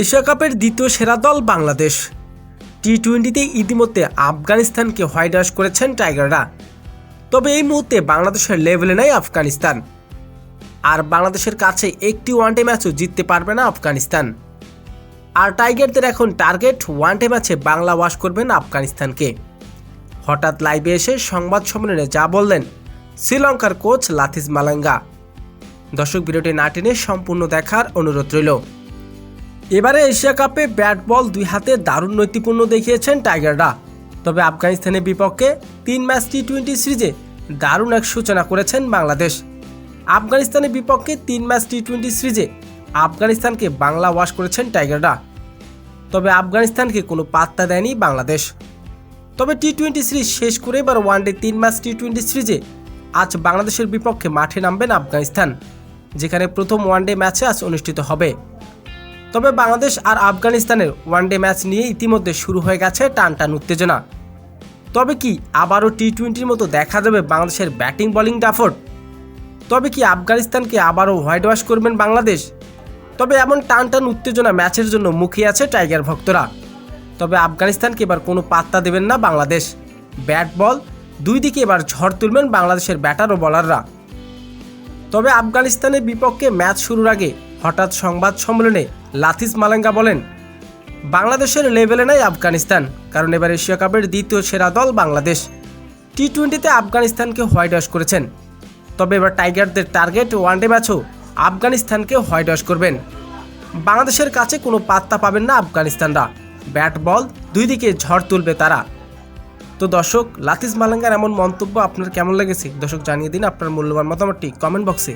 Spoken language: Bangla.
এশিয়া কাপের দ্বিতীয় সেরা দল বাংলাদেশ। টি টোয়েন্টিতে ইতিমধ্যে আফগানিস্তানকে হোয়াইট ওয়াশ করেছেন টাইগাররা। তবে এই মুহূর্তে বাংলাদেশের লেভেলে নেই আফগানিস্তান। আর বাংলাদেশের কাছে একটি ওয়ানডে ম্যাচও জিততে পারবে না আফগানিস্তান। আর টাইগারদের এখন টার্গেট ওয়ানডে ম্যাচে বাংলা ওয়াশ করবেন আফগানিস্তানকে। হঠাৎ লাইভে এসে সংবাদ সম্মেলনে যা বললেন শ্রীলঙ্কার কোচ লাথিস মালাঙ্গা। দর্শক ভিডিওটি না টেনে সম্পূর্ণ দেখার অনুরোধ রইল। এবারে এশিয়া কাপে ব্যাট বল দুই হাতে দারুণ নৈতিপূর্ণ দেখিয়েছেন টাইগাররা। তবে আফগানিস্তানের বিপক্ষে তিন ম্যাচ টি টোয়েন্টি সিরিজে দারুণ এক সূচনা করেছেন বাংলাদেশ। আফগানিস্তানের বিপক্ষে তিন ম্যাচ টি টোয়েন্টি সিরিজে আফগানিস্তানকে বাংলা ওয়াশ করেছেন টাইগাররা। তবে আফগানিস্তানকে কোনো পাত্তা দেয়নি বাংলাদেশ। তবে টি টোয়েন্টি সিরিজ শেষ করে এবার ওয়ানডে তিন ম্যাচ টি টোয়েন্টি সিরিজে আজ বাংলাদেশের বিপক্ষে মাঠে নামবেন আফগানিস্তান। যেখানে প্রথম ওয়ানডে ম্যাচে আজ অনুষ্ঠিত হবে। তবে বাংলাদেশ আর আফগানিস্তানের ওয়ানডে ম্যাচ নিয়ে ইতিমধ্যে শুরু হয়ে গেছে টান টান উত্তেজনা। তবে কি আবারও টি টোয়েন্টির মতো দেখা যাবে বাংলাদেশের ব্যাটিং বোলিং ডাফট তবে কি আফগানিস্তানকে আবারও হোয়াইট ওয়াশ করবেন বাংলাদেশ? তবে এমন টান টান উত্তেজনা ম্যাচের জন্য মুখিয়ে আছে টাইগার ভক্তরা। তবে আফগানিস্তানকে এবার কোনো পাত্তা দেবেন না বাংলাদেশ। ব্যাট বল, দুই দিকে এবার ঝড় তুলবেন বাংলাদেশের ব্যাটার ও বলাররা। তবে আফগানিস্তানের বিপক্ষে ম্যাচ শুরুর আগে হঠাৎ সংবাদ সম্মেলনে লাথিস মালাঙ্গা বলেন, বাংলাদেশের লেভেলে নাই আফগানিস্তান, কারণ এবার এশিয়া কাপের দ্বিতীয় সেরা দল বাংলাদেশ। টি টোয়েন্টিতে আফগানিস্তানকে হোয়াইট ওয়াশ করেছেন। তবে এবার টাইগারদের টার্গেট ওয়ানডে ম্যাচও আফগানিস্তানকে হোয়াইট ওয়াশ করবেন। বাংলাদেশের কাছে কোনো পাত্তা পাবেন না আফগানিস্তানরা। ব্যাট বল দুই দিকে ঝড় তুলবে তারা। তো দর্শক, লাতিস মালাঙ্গার এমন মন্তব্য আপনার কেমন লেগেছে? দর্শক জানিয়ে দিন আপনার মূল্যবান মতামতটি কমেন্ট বক্সে।